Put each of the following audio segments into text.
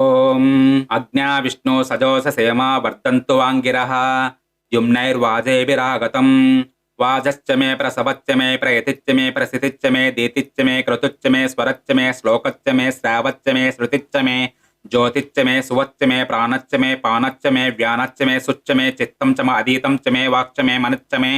ఓం అజ్ఞా విష్ణు సజోస సేమ వర్తంతు వాంగిరః యుమ్నైర్వాజేభిరాగతం వాజశ్చ మే ప్రసవచ్చ మే ప్రయతిచ్చ మే ప్రసితిచ్చ మే దీతిచ్చ మే క్రతుచ్చ మే స్వరచ్చ మే శ్లోకచ్చ మే శ్రావచ్చ మే శృతిచ్చ మే జ్యోతిచ్చ మే సువచ్చ మే ప్రాణచ్చ మే పానచ్చ మే వ్యానచ్చ మే సుచ్చ మే చిత్తం చమ మ అధీతం చ మే వాక్చ మే మనచ్చ మే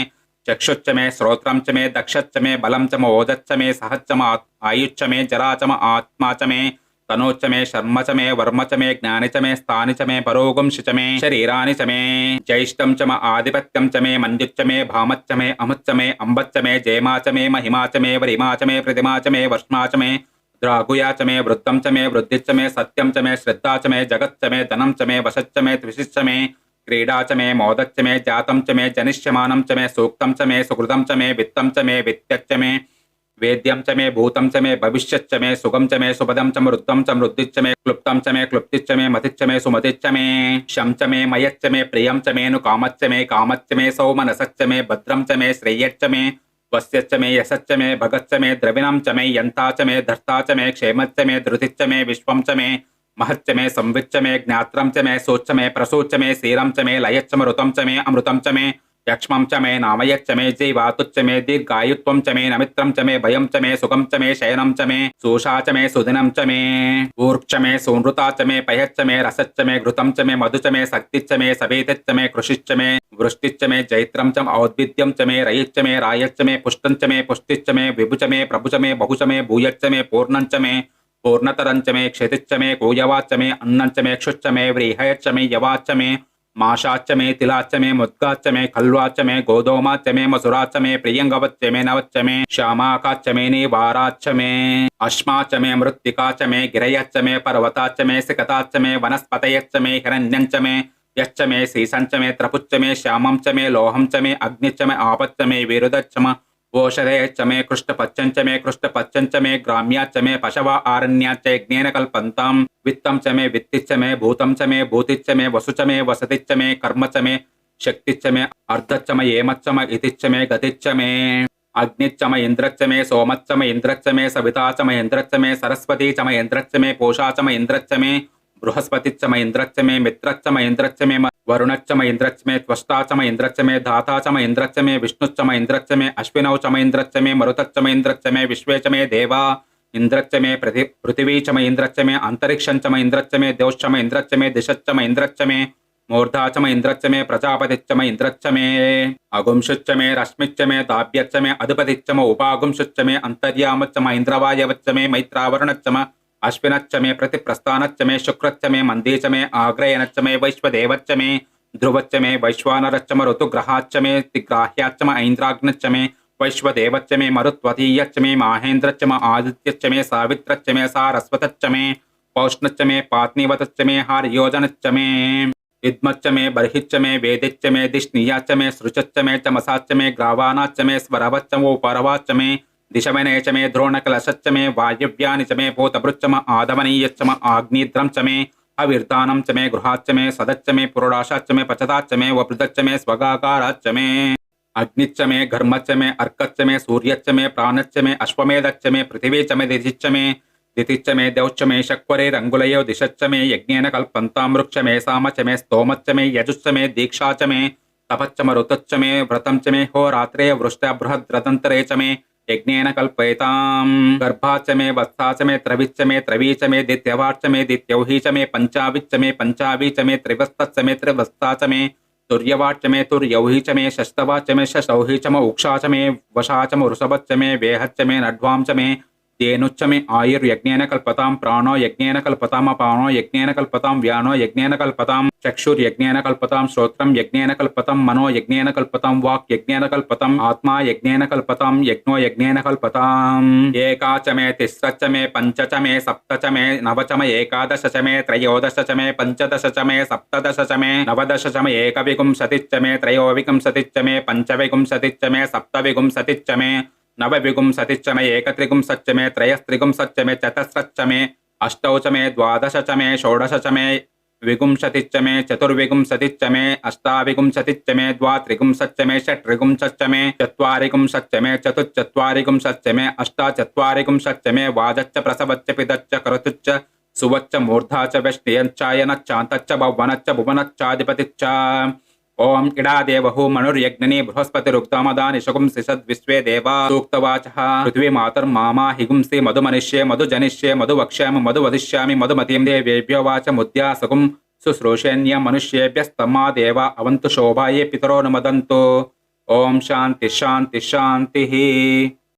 చక్షుచ్చ మే శ్రోత్రం చ మే దక్షచ్చ మే బలం చమ మ ఓజచ్చ మే సహచ్చమ ఆయుచ్చ మే జరాచమ ఆత్మాచ మే ఆత్మా చ మే తనోచ్చ మే శర్మ చ మే వర్మ చ మే జ్ఞాని చ మే స్థాని చ మే పరోగం శి చ మే శరీరాని చ మే జ్యేష్టం చ మ ఆధిపత్యం చ మే మంజుచ్చ మే భామచ్చ మే అముచ్చ మే అంబచ్చ మే జయమా చ మే మహిమా చ మే వరిమా చ మే ప్రతిమా చ మే వర్ష్మా చ మే ద్రాగుయా చ మే వృత్తం చ మే వృద్ధిచ్చ మే సత్యం చ మే శ్రద్ధా చ మే జగచ్చ మే ధనం చ మే వశచ్చ మే త్రిశిచ్చ మే క్రీడా చ మే మోదచ్చ మే జాతం చ మే జనిష్యమానం చ మే సూక్తం చ మే సుకృతం చ మే విత్తం చ మే విత్యచ్చ మే వేద్యం చమే భూతం చమే మే భవిష్యత్ చ సుఖం చమే మే సుపదం చ మృద్ధం చ మృద్ధిచ్చమే క్లుప్తం చమే క్లుప్తిచ్చమే మతిచ్చమే సుమతిచ్చమే శంచమే మయచ్చమే ప్రియం చమేను కామచ్చమే కామచ్చమే సౌమనసచ్చమే భద్రం చమే శ్రేయచ్చమే వస్యచ్చమే మే భగచ్చమే ద్రవిణం చమే యంతాచమే ధర్తాచమే క్షేమచ్చమే ధృతిచ్చమే విశ్వం చమే మహచ్చమే సంవిచ్చమే జ్ఞాత్రం చమే మే సోచ్చ శీరం చమే లయచ్చమృతం చమే అమృతం చమే यक्ष्म च मे नाम ये मे जैवातुच्च मे दीर्घायुत्व च मे नमित्र च मे भयम च मे सुखम च मे शयनं च मे सोषा च मे सुदिन च मे ऊर्क्ष मे सोनृता च मे पयच्च मे रसच्च मे घृत च मे मधु च मे शक्तिच्च मे सभेतच्च मे कृषिश्च मे वृष्टिश्च मे जैत्रम च औद्भिद्यं च मे रयिच्च मे रायच्च मे पुष्टं च मे पुष्टिच मे विभुच मे प्रभुच मे बहुच मे भूयच्च मे पूर्णं च मे पूर्णतरं च मे क्षितिच्च मे कोयवाच्च मे अन्नं च मे क्षुच्च मे व्रीहयच्च मे यवाच्च मे తిలాచ్చ మే ముద్గాచ్చ మే కల్వాచ్చ మే గోధోమాచ్చ మే మసురాచ్చ మే ప్రియంగవచ్చ మే నవచ్చ మే శ్యామాకాచ్చ వనస్పతయచ్చమే హిరణ్యంచమే యచ్చమే శ్రీసంచమే త్రపుచ్చమే శ్యామంచమే లోహంచమే గిరయచ్చ ఆపచ్చమే పర్వతాచ్చ ఓషధే చమే కృష్ణ పచ్చంచమే కృష్ణ పచ్చంచమే గ్రామ్యాచమే పశవ ఆరణ్యాచ్చ యజ్ఞేన కల్పంతాం విత్తం చమే విత్తిచ్చమే భూతం చమే భూతిచ్చమే వసుచమే వసతిచ్చమే కర్మచమే శక్తిచ్చమే అర్ధచ్చమ ఏమచ్చమ ఇతిచ్చమే గతిచ్చమే అగ్నిచ్చమ ఇంద్రచ్చమే సోమచ్చమ ఇంద్రచ్చమే సవితాచమ ఇంద్రచ్చమే సరస్వతీచమ ఇంద్రచ్చమే పోషాచమ ఇంద్రచ్చమే బృహస్పతిచ్చమ ఇంద్రచ్చమే మిత్రచ్చమ ఇంద్రచ్చమే వరుణచ్చమ ఇంద్రచ్చమే త్వష్టాచమ ఇంద్రచ్చమే మే ఇంద్రచ్చమే విష్ణుచ్చమ ఇంద్రచ్చమే అశ్వినౌచమ ఇంద్రచ్చమే మరుతచ్చమ ఇంద్రచ్చమే విశ్వేచమే దేవా ఇంద్రచ్చమే ప్రతి పృథివీచమ ఇంద్రచ్చమే అంతరిక్షంచమ ఇంద్రచ్చమే మే ఇంద్రచ్చమే దిశచ్చమ ఇంద్రచ్చమే మూర్ధాచమ ఇంద్రచ్చమే ప్రజాపతిచ్చమ ఇంద్రచ్చమే అగుంశుచ్చమే రశ్మిచ్చమే దాభ్యచ్చమే అధిపతిచ్చమ ఉపాగుంశుచ్చమే అంతర్యామచ్చమ ఇంద్రవాయవచ్చమే మైత్రావరుణచ్చమ మ ఇంద్రచ్చ మే ప్రజాపతిచ్చ మ ఇంద్రచ్చ మే అగుంశుచ్చ మే రశ్మిచ్చ మే దాభ్యచ్చ మే అధిపతిచ్చ మ ఉపాగుంశుచ్చ మే అంతర్యామచ్చ మ ఇంద్రవాయవచ్చ మే మైత్రావరుణచ్చ మ అశ్వినచ్చ మే ప్రతి ప్రస్థానచ్చ మే శుక్రచ్చ మే మందీచ మే ఆగ్రయనచ్చ మే వైశ్వదేవచ్చ మే ధ్రువచ్చ మే వైశ్వానరచ్చ మ ఋతుగ్రహాచ్చ మే తిగ్రాహ్యాచ్చ మ ఐంద్రాగ్నచ్చ మే వైశ్వదేవచ్చ మే మరుత్వతీయచ్చ మే మాహేంద్రచ్చ మ ఆదిత్యచ్చ మే సావిత్రచ్చ మే సారస్వతచ్చ మే పౌష్ణచ్చ మే పాత్నీవతచ్చ మే హార్యోజనచ్చ మే విద్మచ్చ మే బర్హిచ్చ మే వేదిచ్చ మే దిష్ణీయాచ్చ మే సృచచ్చ మే చమసాచ్చ మే గ్రావానాచ్చ మే స్వరవచ్చ మో పరవాచ్చ మే దిశవనేచ మే ద్రోణకలశచ్చ మే వాయవ్యాని చ మే భూతభృచ్చమ ఆదమనీయచ్చ మ ఆగ్నిద్రం చ మే అవిర్దానం చ మే గృహాచ్చ మే సదచ్చ మే పురుడాశాచ్చ మే పచతాచ్చ మే వృదచ్చ మే స్వగాకారాచ్చ మే అగ్నిచ్చ మే ఘర్మచ్చ మే అర్కచ్చ మే సూర్యచ్చ మే ప్రాణచ్చ మే అశ్వమేధచ్చ మే పృథివీ చ మే దిశిచ్చ మే దితిచ్చ మే దౌచ్చ మే శక్వరే రంగులయో దిశచ్చ మే యజ్ఞేన కల్పంతాం వృక్ష మే సామ చ మే స్తోమచ్చ మే యజుశ్చ మే దీక్షా చ మే తపచ్చ మ ఋతుచ్చ మే వ్రతం చ మే హోరాత్రే వృష్ట బృహద్రతంతరే చ మే యజ్ఞేన కల్పయతాం గర్భాచ మే వత్సాచ మే త్రవిచ్చ మే త్రవీచ మే దిత్యవార్చ మే దిత్యౌహీ చ మే పంచావిచ్చ ఆయుర్ యజ్ఞేన కల్పతాం ప్రాణో యజ్ఞేన కల్పతాం అపానో యజ్ఞేన కల్పతాం వ్యానో యజ్ఞేన కల్పతాం చక్షుర్యజ్ఞేన కల్పతాం శ్రోత్రం యజ్ఞేన కల్పతాం మనో యజ్ఞేన కల్పతాం వాక్ యజ్ఞేన కల్పతాం ఆత్మా యజ్ఞేన కల్పతాం యజ్ఞో యజ్ఞేన కల్పతాం ఏకా చ మే తిస్రచ్చ మే పంచ చ మే సప్త చ మే నవ చ మే నవవిగుం సతిచ్చమే ఏకత్రిగుం సత్యమే త్రయస్త్రిగుం సత్యమే చతస్రచ్చమే అష్టౌచమే ద్వాదశచమే షోడశచమే విగుంశతిచ్చమే చతుర్విగుంశతిచ్చమే అష్టావిగుంశతిచ్చమే ద్వాత్రిగుం సత్యమే షట్రిగుం సత్యమే చత్వారిగుం సత్యమే చతుశ్చత్వారిగుం సత్యమే అష్టాచత్వారిగుం సత్యమే వాదచ్చ ప్రసవచ్చ పిదచ్చ కరతుచ్చ సువచ్చ మూర్ధాచ వెష్ణియంచాయనచ్చాంతచ్చ భవనచ్చ భువనచ్చాధిపతిచ్చ ఓం ఇడాదేవహు మనుర్యజ్ఞని బృహస్పతిరుక్తమదాని సిషద్ విశ్వే దేవా సూక్తవాచ. పృథ్వీ మాతర్మామా హిగుంసి మధు మనిష్యే మధు జనిష్యే మధు వక్ష్యామి మధు వదిష్యామి మధుమతీం దేవేభ్యో వాచ ముద్యాసగుం శుశ్రూషేణ్య మనుష్యేభ్యస్తమా దేవ అవంతు శోభాయే పితరో నుమదంతు. ఓం శాంతి శాంతి శాంతి.